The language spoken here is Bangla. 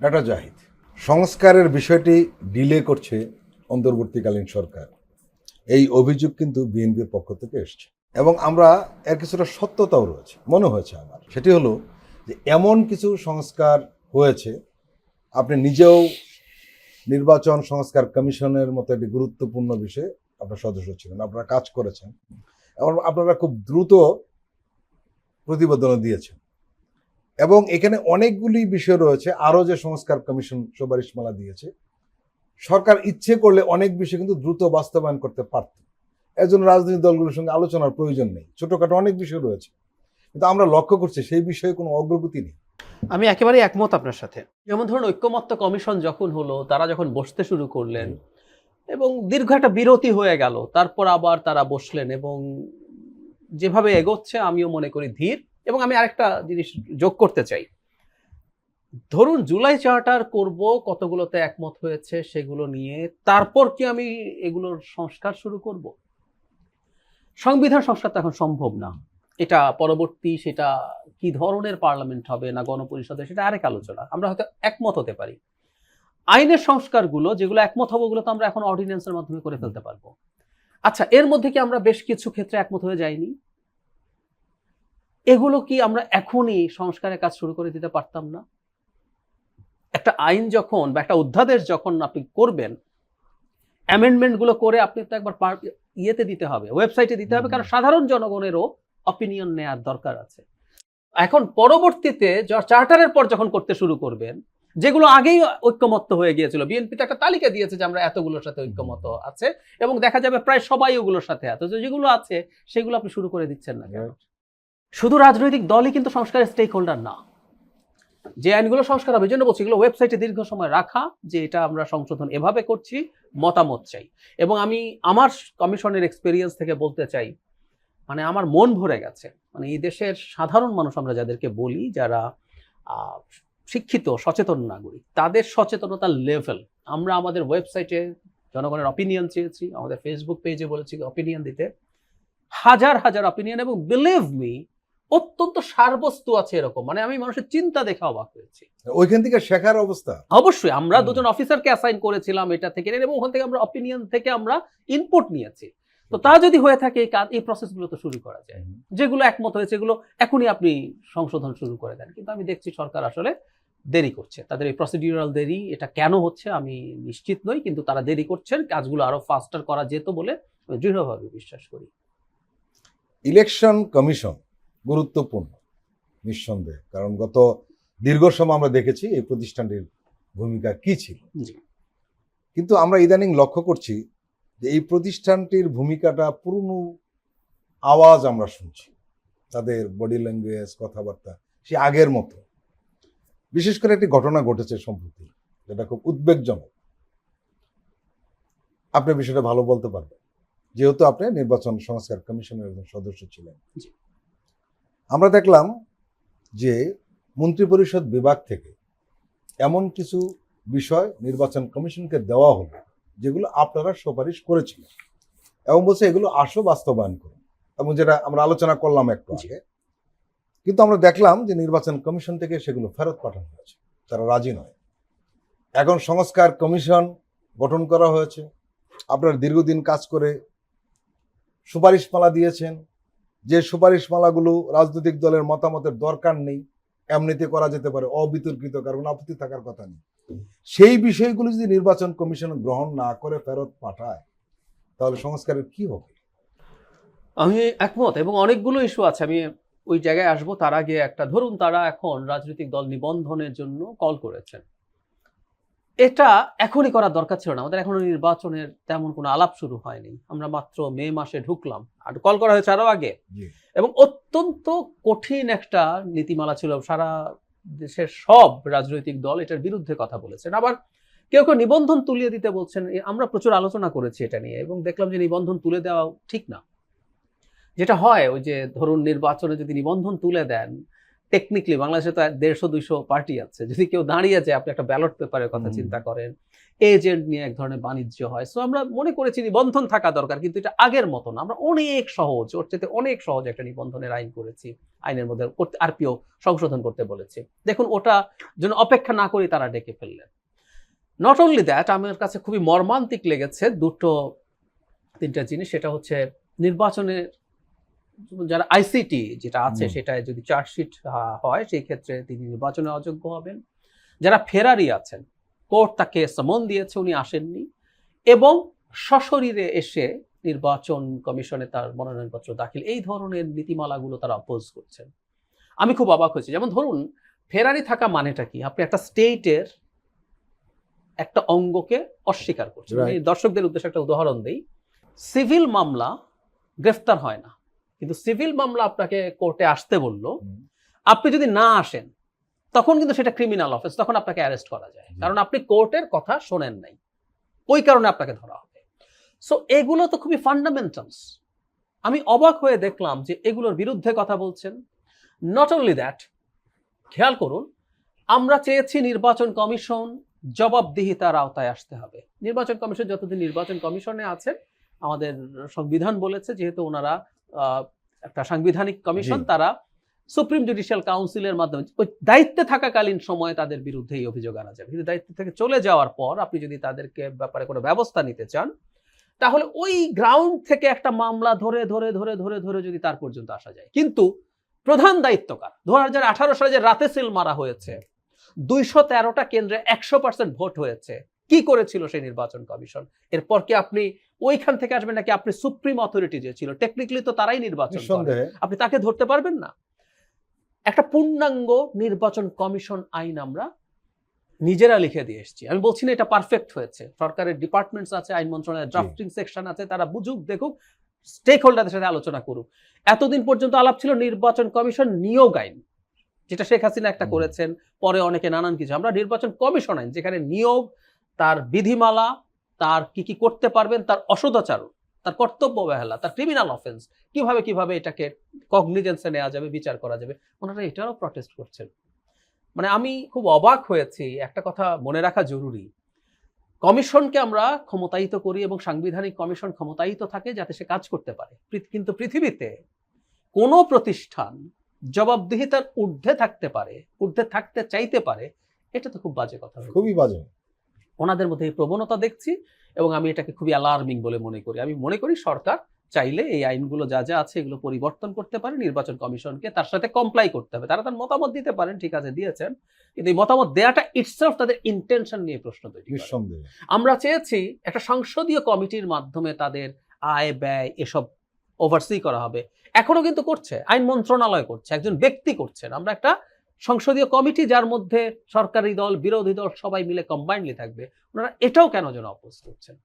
ডাটা জাহিদ, সংস্কারের বিষয়টি ডিলে করছে অন্তর্বর্তীকালীন সরকার। এই অভিযোগ কিন্তু বিএনপির পক্ষ থেকে এসছে। এবং আমরা এর কিছুটা সত্যতাও রয়েছে, মনে হয়েছে আমার। সেটি হলো যে এমন কিছু সংস্কার হয়েছে, আপনি নিজেও নির্বাচন সংস্কার কমিশনের মতো একটি গুরুত্বপূর্ণ বিষয়ে আপনার সদস্য ছিলেন, আপনারা কাজ করেছেন, এবং আপনারা খুব দ্রুত প্রতিবেদনও দিয়েছেন। এবং এখানে অনেকগুলি বিষয় রয়েছে। আরও যে সংস্কার কমিশন সুপারিশমালা দিয়েছে সরকার ইচ্ছে করলে অনেক বিষয় কিন্তু দ্রুত বাস্তবায়ন করতে পারত। এর জন্য রাজনৈতিক দলগুলোর সঙ্গে আলোচনার প্রয়োজন নেই। ছোটখাটো অনেক বিষয় রয়েছে। কিন্তু আমরা লক্ষ্য করছি সেই বিষয়ে কোনো অগ্রগতি নেই। আমি একেবারেই একমত আপনার সাথে। যেমন ধরুন ঐক্যমত্য কমিশন যখন হলো তারা যখন বসতে শুরু করলেন এবং দীর্ঘ একটা বিরতি হয়ে গেল তারপর আবার তারা বসলেন এবং যেভাবে এগোচ্ছে আমিও মনে করি ধীর। এবং আমি আরেকটা জিনিস যোগ করতে চাই। ধরুন জুলাই চার্টার করব, কতগুলোতে একমত হয়েছে সেগুলো নিয়ে, তারপর কি আমি এগুলোর সংস্কার শুরু করব? সংবিধান সংস্কার তো এখন সম্ভব না। এটা পরবর্তী সেটা কি ধরনের পার্লামেন্ট হবে না গণপরিষদে সেটা আরেক আলোচনা। আমরা হয়তো একমত হতে পারি। আইনের সংস্কারগুলো, যেগুলো একমত হব ওগুলো তো আমরা এখন অর্ডিন্যান্সের মাধ্যমে করে ফেলতে পারব। আচ্ছা এর মধ্যে কি আমরা বেশ কিছু ক্ষেত্রে একমত হয়ে যাইনি? এগুলো কি আমরা এখনই সংস্কারের কাজ শুরু করে দিতে পারতাম না? একটা আইন যখন বা একটা অধ্যাদেশ যখন আপনি করবেন অ্যামেন্ডমেন্টগুলো করে আপনি তো একবার ইয়েতে দিতে হবে ওয়েবসাইটে দিতে হবে কারণ সাধারণ জনগণেরও অপিনিয়ন নেয়ার দরকার আছে। এখন পরবর্তীতে চার্টারের পর যখন করতে শুরু করবেন যেগুলো আগেই ঐক্যমত্য হয়ে গিয়েছিল বিএনপি তো একটা তালিকা দিয়েছে যে আমরা এতগুলোর সাথে ঐক্যমত আছে এবং দেখা যাবে প্রায় সবাই ওগুলোর সাথে আছে। যেগুলো আছে সেগুলো আপনি শুরু করে দিচ্ছেন না শুধু রাজনৈতিক দলই কিন্তু সংস্কারের স্টেক হোল্ডার না। যে আইনগুলো সংস্কার হবে জন্য বলছি এগুলো ওয়েবসাইটে দীর্ঘ সময় রাখা যে এটা আমরা সংশোধন এভাবে করছি, মতামত চাই। এবং আমি আমার কমিশনের এক্সপিরিয়েন্স থেকে বলতে চাই মানে আমার মন ভরে গেছে। মানে এই দেশের সাধারণ মানুষ আমরা যাদেরকে বলি, যারা শিক্ষিত, সচেতন নাগরিক, তাদের সচেতনতার লেভেল আমরা আমাদের ওয়েবসাইটে জনগণের অপিনিয়ন চেয়েছি, আমাদের ফেসবুক পেজে বলেছি অপিনিয়ন দিতে। হাজার হাজার অপিনিয়ন এবং বিলিভ মি অত্যন্ত সারবস্তু আছে এরকম। মানে আমি মানুষের চিন্তা দেখে অবাক হয়েছি। ওইখান থেকে শেখার অবস্থা? অবশ্যই আমরা দুজন অফিসারকে অ্যাসাইন করেছিলাম এটা থেকে এবং ওখান থেকে আমরা অপিনিয়ন থেকে আমরা ইনপুট নিয়েছি। তো তা যদি হয়ে থাকে এই কাজ এই প্রসেসগুলো তো শুরু করা যায়। যেগুলো একমত হয়েছে এগুলো এখনই আপনি সংশোধন শুরু করে দেন। কিন্তু আমি দেখছি সরকার আসলে দেরি করছে। তাদের এই প্রসিডিউরাল দেরি এটা কেন হচ্ছে আমি নিশ্চিত নই কিন্তু তারা দেরি করছেন কাজগুলো আরও ফাস্টার করা যেত বলে আমি দৃঢ়ভাবে বিশ্বাস করি। ইলেকশন কমিশন গুরুত্বপূর্ণ নিঃসন্দেহে। কারণ গত দীর্ঘ সময় আমরা দেখেছি এই প্রতিষ্ঠানটির ভূমিকা কি ছিল। কিন্তু আমরা ইদানিং লক্ষ্য করছি যে এই প্রতিষ্ঠানটির ভূমিকাটা পুরনো আওয়াজ আমরা শুনছি। তাদের বডি ল্যাঙ্গুয়েজ কথাবার্তা সে আগের মতো। বিশেষ করে একটি ঘটনা ঘটেছে সম্প্রতি যেটা খুব উদ্বেগজনক। আপনি বিষয়টা ভালো বলতে পারবেন। যেহেতু আপনি নির্বাচন সংস্কার কমিশনের একজন সদস্য ছিলেন। আমরা দেখলাম যে মন্ত্রিপরিষদ বিভাগ থেকে এমন কিছু বিষয় নির্বাচন কমিশনকে দেওয়া হলো যেগুলো আপনারা সুপারিশ করেছিলেন এবং বলছে এগুলো আসো বাস্তবায়ন করুন এবং যেটা আমরা আলোচনা করলাম একটু। আগে কিন্তু আমরা দেখলাম যে নির্বাচন কমিশন থেকে সেগুলো ফেরত পাঠানো হয়েছে তারা রাজি নয় এখন সংস্কার কমিশন গঠন করা হয়েছে আপনার দীর্ঘদিন কাজ করে সুপারিশমালা দিয়েছেন যে সুপারিশমালাগুলো রাজনৈতিক দলের মতামতের দরকার নেই, এমনিতে করা যেতে পারে, অবিতর্কিত, কারণ আপত্তি থাকার কথা নেই। সেই বিষয়গুলো যদি নির্বাচন কমিশন গ্রহণ না করে ফেরত পাঠায়, তাহলে সংস্কারের কি হবে? আমি একমত, এবং অনেকগুলো ইস্যু আছে, আমি ওই জায়গায় আসব, তার আগে একটা, ধরুন তারা এখন রাজনৈতিক দল নিবন্ধনের জন্য কল করেছেন। এটা এখনই করার দরকার ছিল না। আমাদের এখনও নির্বাচনের তেমন কোনো আলাপ শুরু হয়নি। আমরা মাত্র মে মাসে ঢুকলাম। আর কল করা হয়েছে আরও আগে। এবং অত্যন্ত কঠিন একটা নীতিমালা ছিল। সারা দেশের সব রাজনৈতিক দল এটার বিরুদ্ধে কথা বলেছেন। আবার কেউ কেউ নিবন্ধন তুলিয়ে দিতে বলছেন। আমরা প্রচুর আলোচনা করেছি এটা নিয়ে এবং দেখলাম যে নিবন্ধন তুলে দেওয়া ঠিক না। যেটা হয় ওই যে ধরুন নির্বাচনে যদি নিবন্ধন তুলে দেন টেকনিক্যালি বাংলাদেশে তো দেড়শো দুইশো পার্টি আছে। যদি কেউ দাঁড়িয়ে যায় আপনি একটা ব্যালট পেপারের কথা চিন্তা করেন। এজেন্ট নিয়ে এক ধরনের বাণিজ্য হয়। সো আমরা মনে করেছি নিবন্ধন থাকা দরকার কিন্তু এটা আগের মতো না। আমরা অনেক সহজ ওর চেয়ে অনেক সহজ একটা নিবন্ধনের আইন করেছি। আইনের মধ্যে আরপিও সংশোধন করতে বলেছি। দেখুন ওটা যেন অপেক্ষা না করে তারা ডেকে ফেললেন। নট অনলি দ্যাট আমার কাছে খুবই মর্মান্তিক লেগেছে দুটো তিনটা জিনিস। সেটা হচ্ছে নির্বাচনের যারা আইসিটি যেটা আছে সেটা যদি চার্জশিট হয় সেই ক্ষেত্রে তিনি নির্বাচনে অযোগ্য হবেন। যারা ফেরারি আছেন কোর্ট তাকে সমন দিয়েছে উনি আসেননি। এবং সশরীরে এসে নির্বাচন কমিশনে তার মনোনয়নপত্র দাখিল এই ধরনের নীতিমালাগুলো তারা অপোজ করছেন। আমি খুব অবাক হয়েছি। যেমন ধরুন ফেরারি থাকা মানেটা কি? আপনি একটা স্টেটের একটা অঙ্গকে অস্বীকার করছেন. দর্শকদের উদ্দেশ্যে একটা উদাহরণ দিই। সিভিল মামলা গ্রেফতার হয় না। কিন্তু সিভিল মামলা আপনাকে কোর্টে আসতে বলল। আপনি যদি না আসেন তখন কিন্তু সেটা ক্রিমিনাল অফেন্স তখন আপনাকে অ্যারেস্ট করা যায়। কারণ আপনি কোর্টের কথা শোনেন নাই। ওই কারণে আপনাকে ধরা হবে। সো এগুলো তো খুবই ফান্ডামেন্টালস আমি অবাক হয়ে দেখলাম যে এগুলোর বিরুদ্ধে কথা বলছেন। নট অনলি দ্যাট খেয়াল করুন আমরা চেয়েছি নির্বাচন কমিশন জবাবদিহিতার আওতায় আসতে হবে। নির্বাচন কমিশন যতদিন নির্বাচন কমিশনে আছেন আমাদের সংবিধান বলেছে যেহেতু ওনারা একটা সাংবিধানিক কমিশন তারা সুপ্রিম জুডিশিয়াল কাউন্সিলের মাধ্যমে ওই দায়িত্বে থাকাকালীন সময়ে তাদের বিরুদ্ধে এই অভিযোগ আনা যাবে। কিন্তু দায়িত্ব থেকে চলে যাওয়ার পর আপনি যদি তাদেরকে ব্যাপারে কোনো ব্যবস্থা নিতে চান তাহলে ওই গ্রাউন্ড থেকে একটা মামলা ধরে ধরে ধরে ধরে ধরে যদি তার পর্যন্ত আসা যায়। কিন্তু প্রধান দায়িত্বকার দু হাজার আঠারো সালে যে রাতে সিল মারা হয়েছে দুইশো তেরোটা কেন্দ্রে একশো পার্সেন্ট ভোট হয়েছে কি করেছিল সেই নির্বাচন কমিশন? এরপর কি আপনি ওইখান থেকে আসবেন নাকি আপনি সুপ্রিম অথরিটি যে ছিল? টেকনিক্যালি তো তারাই নির্বাচন আপনি তাকে ধরতে পারবেন না? একটা পূর্ণাঙ্গ নির্বাচন কমিশন আইন আমরা নিজেরা লিখে দিয়ে এসেছি। আমি বলছি না এটা পারফেক্ট হয়েছে। সরকারের ডিপার্টমেন্টস আছে আইন মন্ত্রণালয়ের ড্রাফটিং সেকশন আছে তারা বুঝুক দেখুক স্টেক হোল্ডারদের সাথে আলোচনা করুক। এতদিন পর্যন্ত আলাপ ছিল নির্বাচন কমিশন নিয়োগ আইন যেটা শেখ হাসিনা একটা করেছেন। পরে অনেকে নানান কিছু। আমরা নির্বাচন কমিশন আইন যেখানে নিয়োগ তার বিধিমালা, তার কি কি করতে পারবেন, তার অসদাচারণ তার কর্তব্য অবহেলা, তার ক্রিমিনাল অফেন্স কীভাবে কীভাবে এটাকে কগনিজেন্সে নেওয়া যাবে, বিচার করা যাবে, ওনারা এটারও প্রটেস্ট করছেন। মানে আমি খুব অবাক হয়েছি, একটা কথা মনে রাখা জরুরি। কমিশনকে আমরা ক্ষমতায়িত করি এবং সাংবিধানিক কমিশন ক্ষমতায়িত থাকে যাতে সে কাজ করতে পারে। কিন্তু পৃথিবীতে কোনো প্রতিষ্ঠান জবাবদিহিতার ঊর্ধ্বে থাকতে পারে, ঊর্ধ্বে থাকতে চাইতে পারে, এটা তো খুব বাজে কথা। খুবই বাজে। ওনাদের মধ্যে এই প্রবণতা দেখছি এবং আমি এটাকে খুবই অ্যালার্মিং বলে মনে করি। আমি মনে করি সরকার চাইলে এই আইনগুলো যা যা আছে এগুলো পরিবর্তন করতে পারে নির্বাচন কমিশনকে তার সাথে কমপ্লাই করতে হবে। তারা তার মতামত দিতে পারেন ঠিক আছে দিয়েছেন। কিন্তু এই মতামত দেওয়াটা ইটসেলফ তাদের ইন্টেনশন নিয়ে প্রশ্ন তৈরি আমরা চেয়েছি একটা সংসদীয় কমিটির মাধ্যমে তাদের আয় ব্যয় এসব ওভারসি করা হবে। এখনও কিন্তু করছে। আইন মন্ত্রণালয় করছে একজন ব্যক্তি করছেন। আমরা একটা সংসদীয় কমিটি যার মধ্যে সরকারি দল, বিরোধী দল সবাই মিলে কম্বাইন্ডলি থাকবে, ওনারা এটাও কেন যেন অপোজ করছেন?